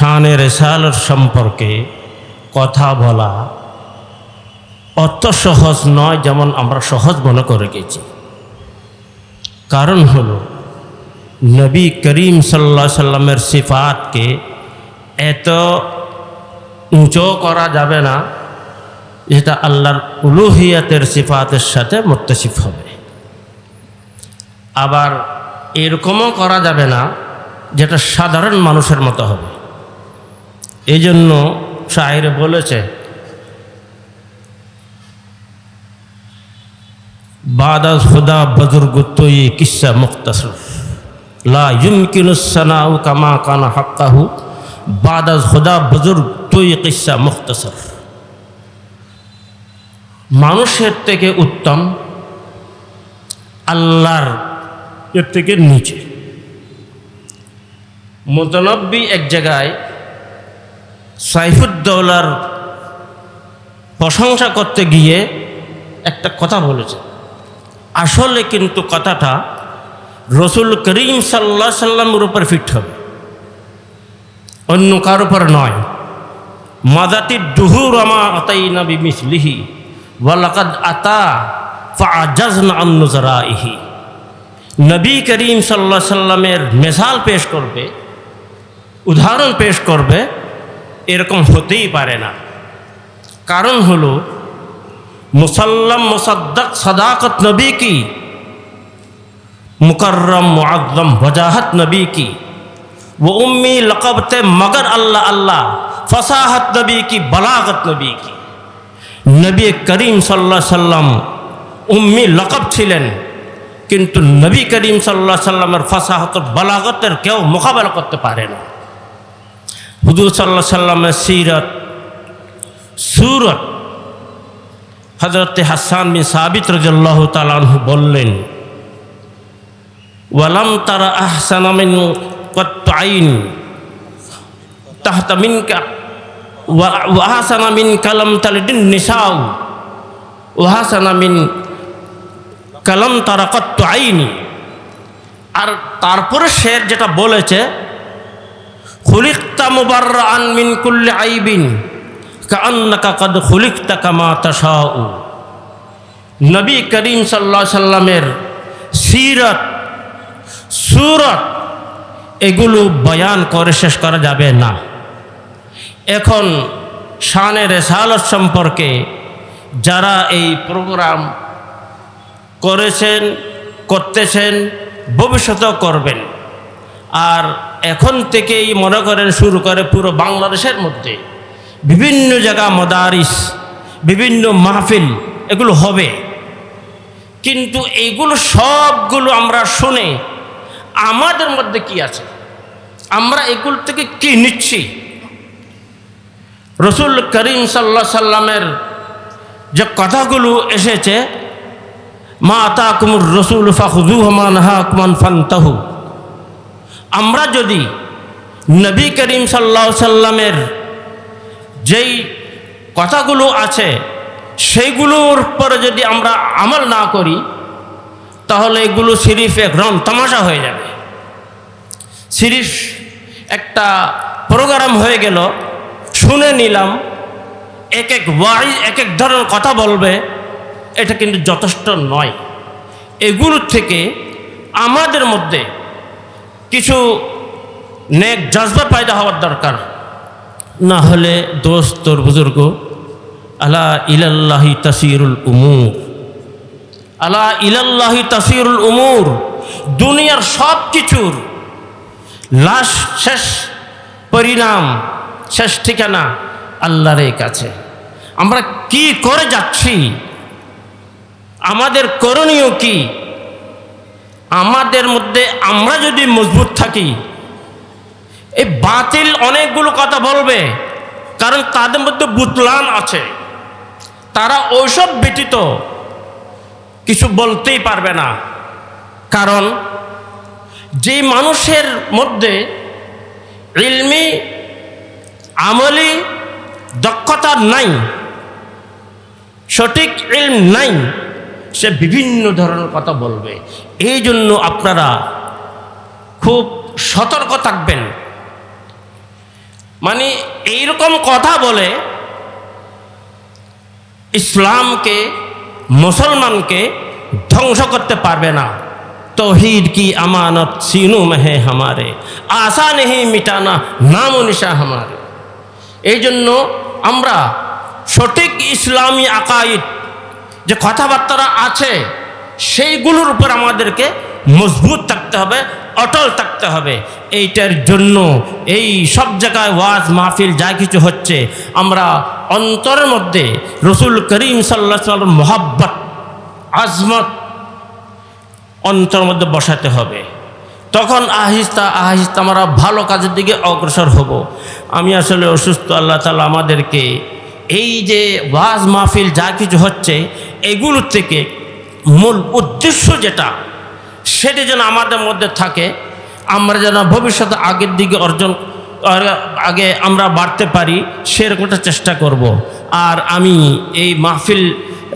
শানের রেসালত সম্পর্কে কথা বলা অত সহজ নয় যেমন আমরা সহজ মনে করে গেছি। কারণ হলো, নবী করিম সাল্লা সাল্লামের সিফাতকে এত উঁচু করা যাবে না যেটা আল্লাহর উলুহিয়াতের সিফাতের সাথে মুত্তসিফ হবে। আবার এরকমও করা যাবে না যেটা সাধারণ মানুষের মতো হবে। এই জন্য শাহির বলেছে বাদাস হুদা বজুর্গুত কিসা মুক্তাসুর লা ইমকিনুসানাউ কামা কানা হাক্কাহু। বাদাস হুদা বজুর্গ কিসা মুক্তাসর মানুষের থেকে উত্তম আল্লাহর এর থেকে নিচে। মোতানব্বী এক জায়গায় সাইফুদ্দৌলার প্রশংসা করতে গিয়ে একটা কথা বলেছে। আসলে কিন্তু কথাটা রসুল করিম সাল্লা সাল্লামের উপর ফিট হবে। অন্য কার উপর নয়। মাদাতি ডুহুর আমা আতাই নবী মিসলিহি ওয়ালাকাদ আতা ফাজাজনা আন্নুজরাইহি। নবী করিম সাল্লা সাল্লামের মেসাল পেশ করবে, উদাহরণ পেশ করবে এরকম হতেই পারে না কারণ হলো মুসাল্লাম মুসাদ্দক সদাকত নবী কি মুকরম মুআজ্জম वजाहत नबी की वो उम्मी लकबते मगर अल्लाह अल्लाह फसाहत नबी की बलागत नबी की নবী করিম সাল্লা সাল্লাম উম্মি লকব ছিলেন কিন্তু নবী করিম সাল্লাহ সাল্লামের ফাসাহত বালাগতের কেউ মোকাবেলা করতে পারে না হুজুর সাল্লাহ সাল্লামের সিরত, সুরত হজরত হাসান বিন সাবিত রাজিয়াল্লাহ তালাহু বললেন, ওয়ালাম তারা আহসানামিন কত্তাইন তাহতা মিনকা ওয়াহাসানা মিন কালাম তালিদিন নিসাউ ওয়াহাসানা মিন কালাম তারা কত্তাইনি আর তারপরে শের যেটা বলেছে খুলিকতা মুবাররা আন মিন কুল্লি আইবিন কান্নাকা কদ খুলিকতা কামা তাশাউ। নবী করিম সাল্লাহ সাল্লামের সিরত, সুরত, এগুলো বয়ান করে শেষ করা যাবে না। এখন শানের রেসালত সম্পর্কে যারা এই প্রোগ্রাম করেছেন, করতেছেন, ভবিষ্যতেও করবেন। আর এখন থেকেই মনে করেন শুরু করে পুরো বাংলাদেশের মধ্যে। বিভিন্ন জায়গা মদারিস, বিভিন্ন মাহফিল, এগুলো হবে। কিন্তু এইগুলো সবগুলো আমরা শুনে আমাদের মধ্যে কি আছে? আমরা এগুলো থেকে কি নিচ্ছি? রসুল করিম সাল্লা সাল্লামের যে কথাগুলো এসেছে, মা আতা কুমুর রসুল ফাহুজু হমান হাকমান ফান্তাহু। আমরা যদি নবী করিম সাল্লা সাল্লামের যেই কথাগুলো আছে, সেইগুলোর পরে যদি আমরা আমল না করি, তাহলে এগুলো সিরিফ এক রং, তামাশা হয়ে যাবে। সিরিফ একটা প্রোগ্রাম হয়ে গেল, শুনে নিলাম, এক এক ওয়াইজ এক এক ধরনের কথা বলবে, এটা কিন্তু যথেষ্ট নয়। এগুলোর থেকে আমাদের মধ্যে কিছু নেক জজবা পায়দা হওয়ার দরকার। না হলে দোস্ত তোর বুজুর্গ আলা ইলাল্লাহি তাসিরুল উমুর। আলা ইলাল্লাহি তাসিরুল উমুর দুনিয়ার সব কিছুর লাশ শেষ পরিণাম শেষ ঠিকানা আল্লাহর কাছে। আমরা কি করে যাচ্ছি? আমাদের করণীয় কি? আমাদের মধ্যে আমরা যদি মজবুত থাকি, এই বাতিল অনেকগুলো কথা বলবে, কারণ তাদের মধ্যে বুতলান আছে। তারা ওইসব ব্যতীত কিছু বলতেই পারবে না। কারণ যে মানুষের মধ্যে ইলমি, আমলি, দক্ষতা নাই, সঠিক ইলম নাই সে বিভিন্ন ধরনের কথা বলবে। এই জন্য আপনারা খুব সতর্ক থাকবেন। মানে এইরকম কথা বলে ইসলামকে, মুসলমানকে ধ্বংস করতে পারবে না। তহিদ কি আমানত? سینوں মেহে হামারে। আশা নেহি মিটানা, নাম নিশা হামারে। এই জন্য আমরা সঠিক ইসলামী আকাইদ যে কথাবার্তারা আছে, সেইগুলোর উপর আমাদেরকে মজবুত থাকতে হবে, অটল থাকতে হবে। এইটার জন্য এই সব জায়গায় ওয়াজ মাহফিল যা কিছু হচ্ছে, আমরা অন্তরের মধ্যে রসুল করিম সাল্লাহ সাল্লাম মোহাব্বত, আজমত অন্তর মধ্যে বসাতে হবে। তখন আহিস্তা আহিস্তা আমরা ভালো কাজের দিকে অগ্রসর হব। আমি আসলে অসুস্থ, আল্লাহ তালা আমাদেরকে এই যে ওয়াজ মাহফিল যা কিছু হচ্ছে এগুলোর থেকে মূল উদ্দেশ্য যেটা, সেটা যেন আমাদের মধ্যে থাকে, আমরা যেন ভবিষ্যতে আগের দিকে অর্জন আগে আমরা বাড়তে পারি সেরকমটা চেষ্টা করব। আর আমি এই মাহফিল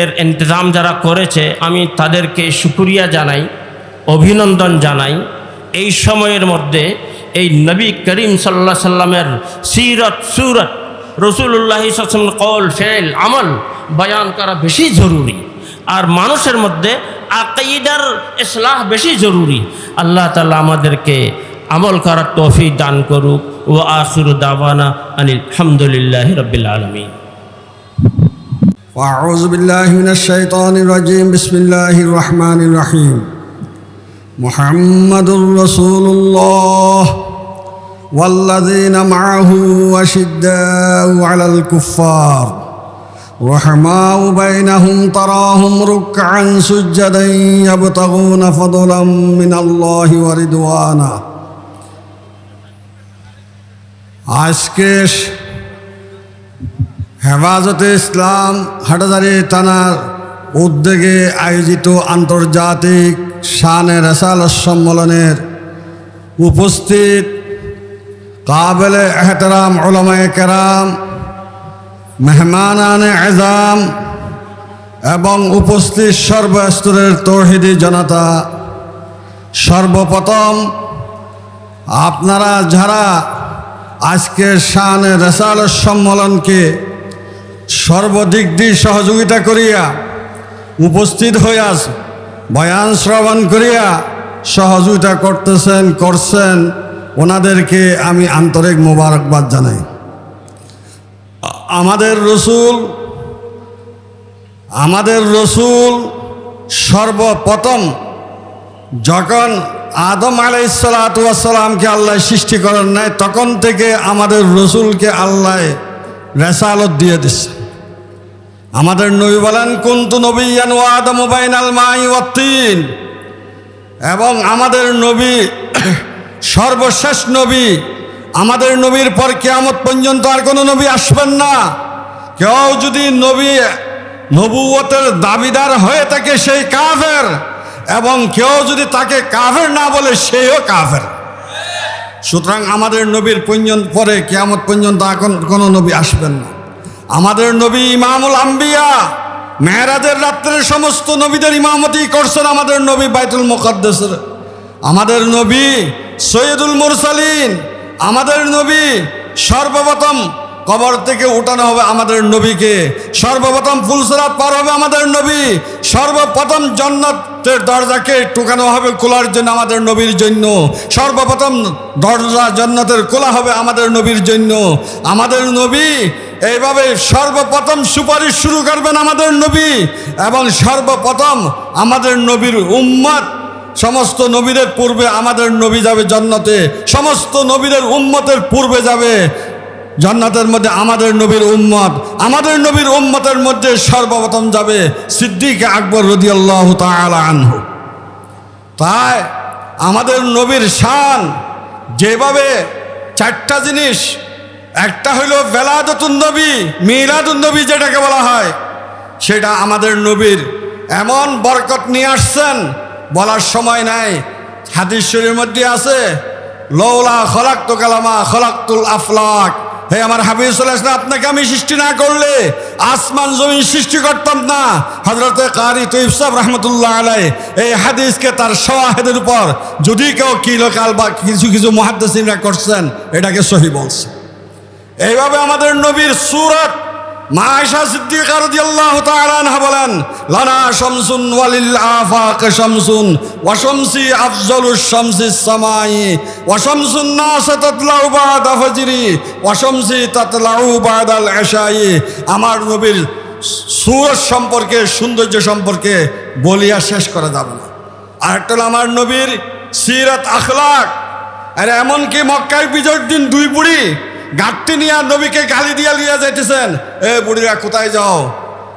এর ইন্তজাম যারা করেছে, আমি তাদেরকে সুক্রিয়া জানাই, অভিনন্দন জানাই এই সময়ের মধ্যে এই নবী করিম সাল্লাহ সাল্লামের সিরত সুরত রসুল্লাহ কল ফেল, আমল বয়ান করা বেশি জরুরি আর মানুষের মধ্যে আকাইদার ইসলাহ বেশি জরুরি আল্লাহ তালা আমাদেরকে আমল করার তৌফিক দান করুক ও আখির দাওয়ানা আনিল হামদুলিল্লাহ রবিল আলমী وأعوذ بالله من الشيطان الرجيم بسم الله الرحمن الرحيم محمد رسول الله والذين معه أشداء على الكفار رحماء بينهم تراهم ركعا سجدا يبتغون فضلا من الله ورضوانا আজকে হেফাজতে ইসলাম হাটাদারি থানার উদ্যোগে আয়োজিত আন্তর্জাতিক শানে রেসাল সম্মেলনের উপস্থিত কাবেলে এহতরাম ওলামায় কেরাম মেহমানান এজাম এবং উপস্থিত সর্বস্তরের তৌহিদি জনতা, সর্বপ্রথম আপনারা যারা আজকের শানে রেসাল সম্মেলনকে সর্বদিক দিয়ে সহযোগিতা করিয়া উপস্থিত হইয়া বয়ান শ্রবণ করিয়া সহযোগিতা করতেছেন, করছেন, ওনাদেরকে আমি আন্তরিক মোবারকবাদ জানাই। আমাদের রসুল আমাদের রসুল সর্বপ্রথম যখন আদম আলাইসালাতামকে আল্লাহ সৃষ্টি করেন নাই, তখন থেকে আমাদের রসুলকে আল্লাহ রেসালত দিয়ে দিচ্ছে আমাদের নবী বলেন, কুন্তু নবীন ও আদম বাইনাল মাই ওয়াত্তিন এবং আমাদের নবী সর্বশেষ নবী আমাদের নবীর পর কেয়ামত পর্যন্ত আর কোনো নবী আসবেন না। কেউ যদি নবী নবুয়তের দাবিদার হয়ে থাকে সেই কাফের, এবং কেউ যদি তাকে কাফের না বলে সেও কাফের। সুতরাং আমাদের নবীর পর্যন্ত পরে কেয়ামত পর্যন্ত এখন কোনো নবী আসবেন না। আমাদের নবী ইমামুল আম্বিয়া, মেহরাজের রাত্রে সমস্ত নবীদের ইমামতি করছেন আমাদের নবী বাইতুল মুকদ্দেসের। আমাদের নবী সৈয়দুল মুরসালিন আমাদের নবী সর্বপ্রথম কবর থেকে উঠানো হবে আমাদের নবীকে। সর্বপ্রথম ফুলসরাত পার হবে আমাদের নবী। সর্বপ্রথম জন্নতের দরজাকে টুকানো হবে খোলার জন্য আমাদের নবীর জন্য। সর্বপ্রথম দরজা জন্নতের খোলা হবে আমাদের নবীর জন্য। আমাদের নবী এইভাবে সর্বপ্রথম সুপারিশ শুরু করবেন আমাদের নবী এবং সর্বপ্রথম আমাদের নবীর উম্মত সমস্ত নবীদের পূর্বে আমাদের নবী যাবে জন্নতে, সমস্ত নবীদের উম্মতের পূর্বে যাবে জান্নাতের মধ্যে আমাদের নবীর উম্মত, আমাদের নবীর উম্মতের মধ্যে সর্বপ্রথম যাবে সিদ্দিক আকবর রদিয়াল্লাহ আনহু। তাই আমাদের নবীর শান যেভাবে চারটা জিনিস, একটা হইল বেলাদতুন নবী, মিলাদুন নবী যেটাকে বলা হয়, সেটা আমাদের নবীর এমন বরকত নিয়ে আসছেন বলার সময় নাই। হাদিস শরীর মধ্যে আছে লৌলা খলাক্ত কালামা খলাক্তুল আফলাক। হে আমার হাবিব সাল্লাহ আপনাকে আমি সৃষ্টি না করলে আসমান জমিন সৃষ্টি করতাম না। হজরত কারি তৈব রহমতুল্লাহ আলাই এই হাদিসকে তার সওয়াহেদের উপর যদি কেউ কিলোকাল বা কিছু কিছু মহাদ্দেসিনরা করছেন, এটাকে সহি বলছে। এইভাবে আমাদের নবীর সুরত বলেন, লানা আমার নবীর সুরত সম্পর্কে, সৌন্দর্য সম্পর্কে বলিয়া শেষ করা যাবে না। আর একটা আমার নবীর সিরাত আখলাক। আর এমনকি মক্কায় বিজয়ের দিন দুই বুড়ি গাঁটটি নিয়ে নবীকে গালি দিয়া লিয়া যাইতেছেন। এ বুড়িরা, কোথায় যাও?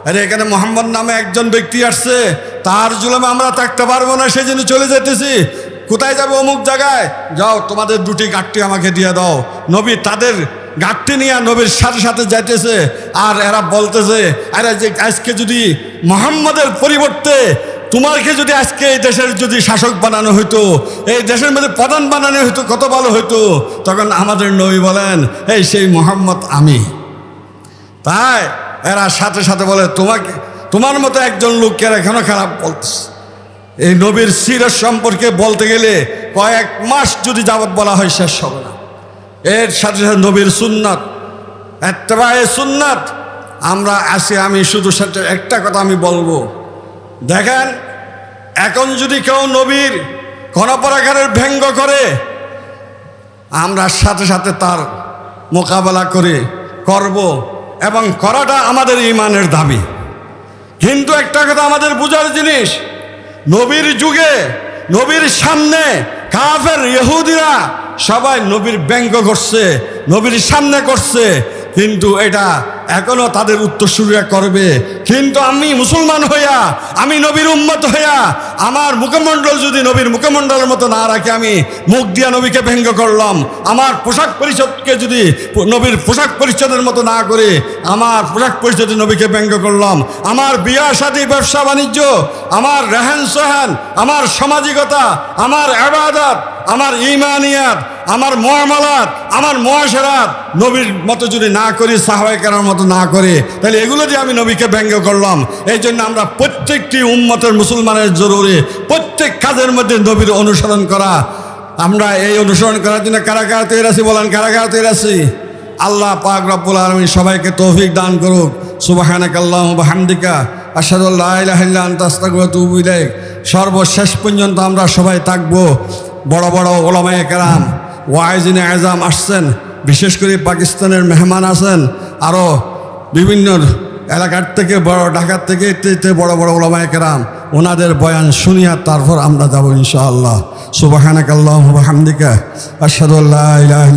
আরে, এখানে মোহাম্মদ নামে একজন ব্যক্তি আসছে। তার জুলমে আমরা থাকতে পারব না সেই জন্য চলে যেতেছি। কোথায় যাবে অমুক জায়গায়? যাও, তোমাদের দুটি গাঁটটি আমাকে দিয়ে দাও। নবী তাদের গাঁটটি নিয়ে নবীর সাথে সাথে যাইতেছে। আর এরা বলতেছে, আরে, যে আজকে যদি মোহাম্মদের পরিবর্তে তোমাকে যদি আজকে এই দেশের যদি শাসক বানানো হইতো, এই দেশের মধ্যে প্রধান বানানো হইতো, কত ভালো হইতো, তখন আমাদের নবী বলেন, এই সেই মোহাম্মদ আমি। তাই এরা সাথে সাথে বলে, তোমাকে, তোমার মতো একজন লোককে এখনও খারাপ বলতেছে। এই নবীর সিরত সম্পর্কে বলতে গেলে কয়েক মাস যদি যাবত বলা হয়, শেষ হবে না। এর সাথে সাথে নবীর সুন্নাত এত্তেবায়ে সুন্নাত। আমরা আসি আমি শুধু সাথে একটা কথা আমি বলব। দেখেন, এখন যদি কেউ নবীর গণপরাগারের ব্যঙ্গ করে, আমরা সাথে সাথে তার মোকাবেলা করে করব এবং করাটা আমাদের ইমানের দাবি। কিন্তু একটা কথা আমাদের বোঝার জিনিস, নবীর যুগে, নবীর সামনে কাফের, ইহুদিরা সবাই নবীর ব্যঙ্গ করছে, নবীর সামনে করছে, কিন্তু এটা এখনও তাদের উত্তরসূরিরা করবে। কিন্তু আমি মুসলমান হইয়া, আমি নবীর উম্মত হইয়া, আমার মুখমণ্ডল যদি নবীর মুখমণ্ডলের মতো না রাখে, আমি মুখ দিয়া নবীকে ব্যঙ্গ করলাম। আমার পোশাক পরিচ্ছদকে যদি নবীর পোশাক পরিচ্ছদের মতো না করে, আমার পোশাক পরিচ্ছদে নবীকে ব্যঙ্গ করলাম। আমার বিয়া, শাদী, ব্যবসা, বাণিজ্য, আমার রেহান, সোহান, আমার সামাজিকতা, আমার আবাদত, আমার ইমানিয়াত আমার মহামালাত, আমার মহাসেরাত, নবীর মতো যদি না করি সাহাবাই কেনার মতো না করে, তাহলে এগুলো দিয়ে আমি নবীকে ব্যঙ্গ করলাম। এই জন্য আমরা প্রত্যেকটি উম্মতের মুসলমানের জরুরি, প্রত্যেক কাজের মধ্যে নবীর অনুসরণ করা। আমরা এই অনুসরণ করার জন্য কারা কারা তৈরি আছি বলেন, কারা কারা তৈরি আছি? আল্লাহ পাক রব্বুল আলমী সবাইকে তৌফিক দান করুক। সুবাহানাক আল্লাহ হামদিকা আসাদুল্লাহ আন্তা, আস্তাগফিরুকা ওয়া আতুবু ইলাইক। সর্বশেষ পর্যন্ত আমরা সবাই থাকব। বড় বড় ওলামায়ে কেরাম ওয়াইজিনে আজাম আসছেন, বিশেষ করে পাকিস্তানের মেহমান আছেন আরও বিভিন্ন এলাকার থেকে বড়, ঢাকার থেকে বড় বড় ওলামায় কেরাম, ওনাদের বয়ান শুনিয়া তারপর আমরা যাব ইনশাআল্লাহ। সুবাহানাক আল্লাহ হামদিকা আসাদুল্লাহ ইলাহা